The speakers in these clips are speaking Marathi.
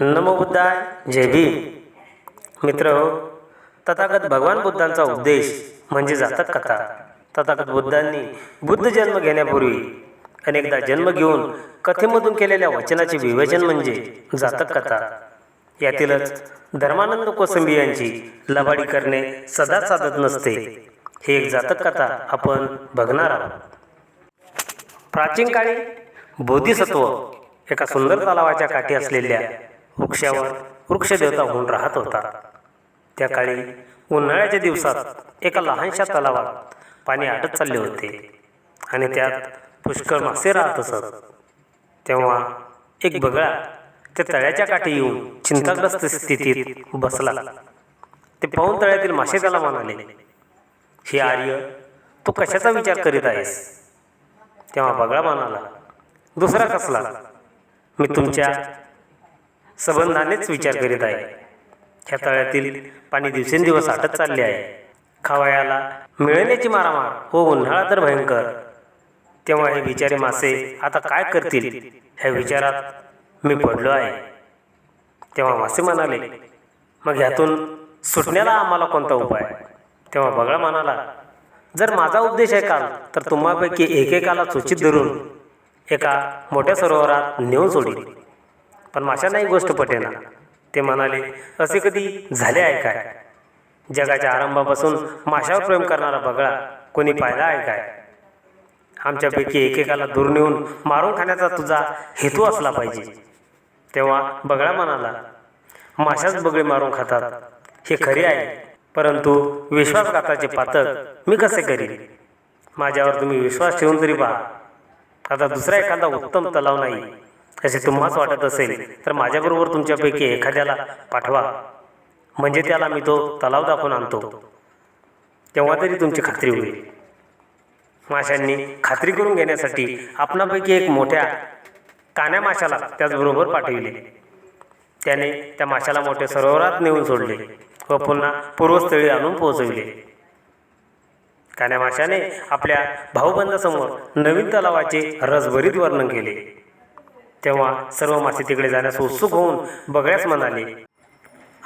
नमो बुद्धाय जय भीम. मित्र हो तथागत भगवान बुद्धांचा उपदेश म्हणजे जातक कथा. तथागत बुद्धांनी बुद्ध जन्म घेण्यापूर्वी अनेकदा जन्म घेऊन कथेमधून केलेल्या वचनाचे विवेचन म्हणजे जातक कथा. यातीलच धर्मानंद कोसंबी यांची लबाडी करणे सदा साधत नसते. हे एक जातक कथा आपण बघणार आहोत. प्राचीन काळी बोधिसत्व एका सुंदर तलावाच्या काठी असलेल्या वृक्षावर वृक्षदेवता होऊन राहत होता. त्या काळी उन्हाळ्याच्या दिवसात एका लहानशा तलावात पाणी आटत चालले होते आणि त्यात पुष्कळ मासे राहत असत. तेव्हा एक बगळा त्या तळ्याच्या काठी येऊन चिंताग्रस्त स्थितीत बसला. ते पाहून तळ्यातील मासे त्याला म्हणाले हे आर्य तू कशाचा विचार करीत आहेस? तेव्हा बगळा म्हणाला दुसरा कसला? मी तुमच्या संबंधानेच विचार करीत आहे. ह्या तळ्यातील पाणी दिवसेंदिवस आटत चालले आहे. खावयाला मिळण्याची मारामार व उन्हाळा तर भयंकर. तेव्हा हे बिचारे मासे आता काय करतील? ह्या विचारात मी पडलो आहे. तेव्हा मासे म्हणाले मग ह्यातून सुटण्याला आम्हाला कोणता उपाय? तेव्हा बगळा म्हणाला जर माझा उपदेश ऐकाल तर तुम्हापैकी एकेकाला सूचित धरून एका मोठ्या सरोवरात नेऊन सोडील पण माशांनाही गोष्ट पटेना. ते म्हणाले असे कधी झाले आहे काय? जगाच्या आरंभापासून माशावर प्रेम करणारा बगळा कोणी पाहिला आहे काय? आमच्यापैकी एकेकाला दूर नेऊन मारून खाण्याचा तुझा हेतू असला पाहिजे. तेव्हा बगळा म्हणाला माशाच बगळे मारून खातात. हे खरे आहे. परंतु विश्वासघाताचे पातक मी कसे करीन? माझ्यावर तुम्ही विश्वास ठेवून तरी पहा. आता दुसरा एखादा उत्तम तलाव नाही. असे तुम्हाच वाटत असेल तर माझ्याबरोबर तुमच्यापैकी एखाद्याला पाठवा. म्हणजे त्याला मी तो तलाव दाखवून आणतो. तेव्हा तरी तुमची खात्री होईल. माशांनी खात्री करून घेण्यासाठी आपणापैकी एक मोठ्या कान्या माशाला त्याचबरोबर पाठविले. त्याने त्या माशाला मोठ्या सरोवरात नेऊन सोडले व पुन्हा पूर्वस्थळी आणून पोहोचविले. कान्या माशाने आपल्या भाऊबंदासमोर नवीन तलावाचे रसभरीत वर्णन केले. तेव्हा सर्व मासे तिकडे जाण्यास उत्सुक होऊन बघण्यास म्हणाले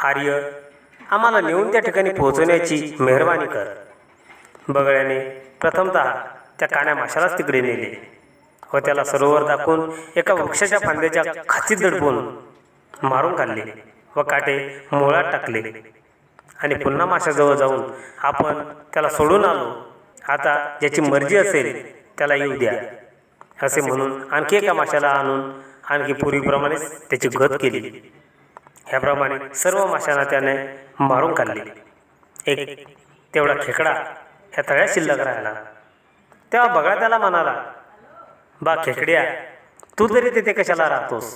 आर्य आम्हाला नेऊन त्या ठिकाणी पोहोचवण्याची मेहरबानी कर. बगळ्याने प्रथमतः त्या कान्या माशालाच तिकडे नेले व त्याला सरोवर दाखवून एका वृक्षाच्या फांद्याच्या खाचीत दडपून मारून काढले व काटे मुळात टाकले. आणि पुन्हा माशाजवळ जाऊन आपण त्याला सोडून आलो. आता ज्याची मर्जी असेल त्याला येऊ द्या असे म्हणून आणखी एका माशाला आणून आणखी पूर्वीप्रमाणेच त्याची गत केली ह्याप्रमाणे सर्व माशांना त्याने मारून काढले. एक तेवढा खेकडा ह्या तळ्यात शिल्लक राहिला. तेव्हा बघा त्याला म्हणाला बा खेकड्या तू तरी तिथे कशाला राहतोस?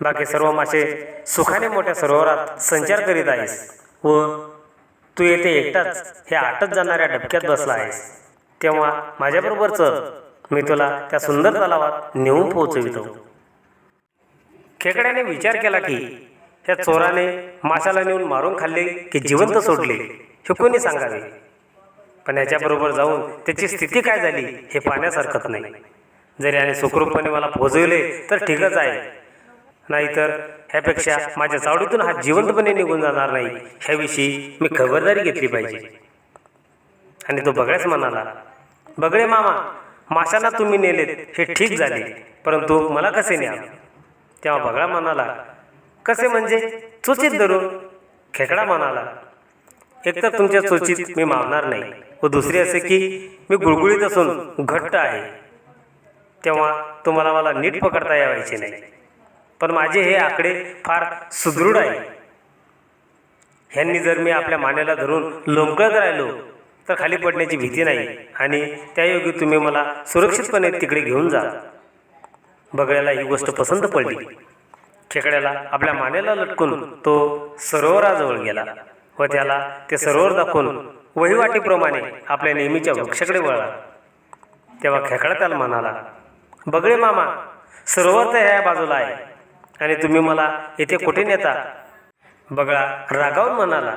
बाकी सर्व मासे सुखाने मोठ्या सरोवरात संचार करीत आहेस व तू येथे एकटाच हे आटत जाणाऱ्या डबक्यात बसला आहेस. तेव्हा माझ्याबरोबर चल मी तुला त्या सुंदर तलावात नेऊन पोहोचवितो. खेकड्याने विचार केला की त्या चोराने माशाला नेऊन मारून खाल्ले की जिवंत सोडले हे कोणी सांगावे? पण याच्याबरोबर जाऊन त्याची स्थिती काय झाली हे पाहण्यास हरकत नाही. जरी याने सुखरूपपणे मला पोहोचविले तर ठीकच आहे. नाहीतर ह्यापेक्षा माझ्या चावडीतून हा जिवंतपणे निघून जाणार नाही ह्याविषयी मी खबरदारी घेतली पाहिजे. आणि तो बगळ्याच म्हणाला बगळे मामा माशांना तुम्ही नेलेत हे ठीक झाले परंतु मला कसे न्या तेव्हा बगळा म्हणाला कसे म्हणजे? चोचीत धरून. खेकडा म्हणाला एकतर तुमच्या चोचीत मी मावणार नाही व दुसरी असे की मी गुळगुळीत असून घट्ट आहे. तेव्हा तुम्हाला मला नीट पकडता यावायचे नाही पण माझे हे आकडे फार सुदृढ आहे. ह्यांनी जर मी आपल्या मानेला धरून लोंबकळत राहिलो तर खाली पडण्याची भीती नाही. आणि त्यायोगे तुम्ही मला सुरक्षितपणे तिकडे घेऊन जा. बगळ्याला ही गोष्ट पसंत पडली. खेकड्याला आपल्या मानेला लटकून तो सरोवराजवळ गेला व त्याला ते सरोवर दाखवून वहिवाटीप्रमाणे आपल्या नेहमीच्या वृक्षाकडे वळला. तेव्हा खेकडा त्याला म्हणाला बगळे मामा सरोवर तर ह्या बाजूला आहे. आणि तुम्ही मला येथे कुठे नेता? बगळा रागावून म्हणाला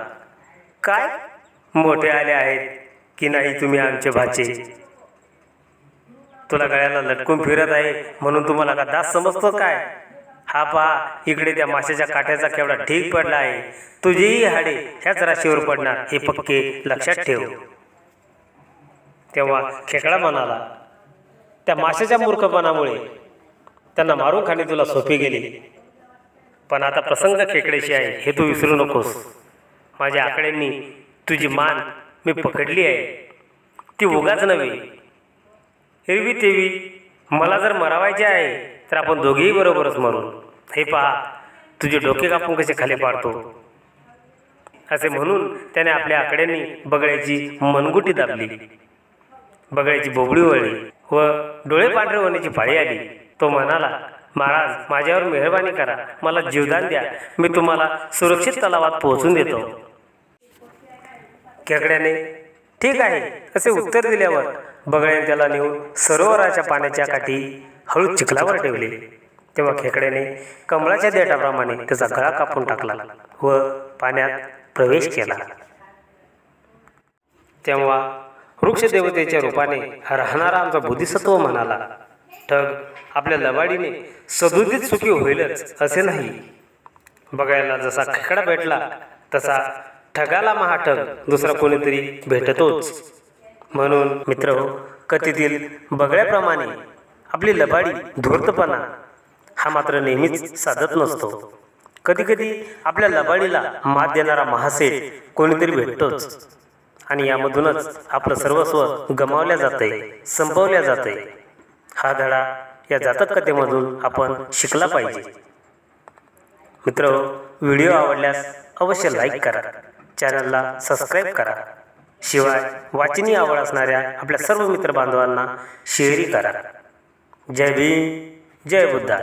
काय? मोठे आले आहेत की नाही तुम्ही आमचे भाचे? तुला गळ्याला लटकून फिरत आहे म्हणून तुम्हाला का दास समजतो काय? हा पहा इकडे त्या माशाच्या काट्याचा केवढा ढीग पडला आहे. तुझीही हाडे ह्याच राशीवर पडणार हे पक्के लक्षात ठेव. तेव्हा खेकडा म्हणाला त्या माशाच्या मूर्खपणामुळे त्यांना मारून खाणे तुला सोपे गेले. पण आता प्रसंग खेकड्याशी आहे हे तू विसरू नकोस. माझ्या आकड्यांनी तुझी मान मी पकडली आहे. ती उगाच नव्हे. एरवी तेवी मला जर मरावायचे आहे तर आपण दोघेही बरोबरच मरू. हे पहा तुझे डोके कापून कसे खाली पाडतो? असे म्हणून त्याने आपल्या आकड्यांनी बगळ्याची मनगुटी दाबली. बगळ्याची बोबडी वळली व डोळे पांढरे होण्याची पाळी आली. तो म्हणाला महाराज माझ्यावर मेहरबानी करा. मला जीवदान द्या. मी तुम्हाला सुरक्षित तलावात पोहोचून देतो. खेकड्याने. ठीक आहे असे उत्तर दिल्यावर बगळ्याने त्याला नेऊन सरोवराच्या पाण्याच्या काठी हळू चिखलावर ठेवले. तेव्हा खेकड्याने कमळाच्या देठाप्रमाणे त्याचा गळा कापून टाकला व पाण्यात प्रवेश केला. तेव्हा वृक्षदेवतेच्या रूपाने राहणारा आमचा बुद्धिसत्व म्हणाला ठग आपल्या लबाडीने सदुदित सुखी होईलच असे नाही. बघायला जसा खेकडा भेटला तसा ठगाला महाठग दुसरा कोणीतरी भेटतोच. म्हणून मित्र हो, कथेतील बगड्याप्रमाणे आपली लबाडी धूर्तपणा हा मात्र नेहमीच साधत नसतो. कधीकधी आपल्या लबाडीला मात देणारा महासेठ कोणीतरी भेटतोच. आणि यामधूनच आपलं सर्वस्व गमावल्या जाते संपवल्या जाते हा धडा या जातक कथेमधून आपण शिकला पाहिजे. मित्र हो, व्हिडिओ आवडल्यास अवश्य लाईक करा. चॅनलला सबस्क्राईब करा. शिवाय वाचनी आवड असणाऱ्या आपल्या सर्व मित्रबांधवांना शेअरही करा. जय भीम जय बुद्धा.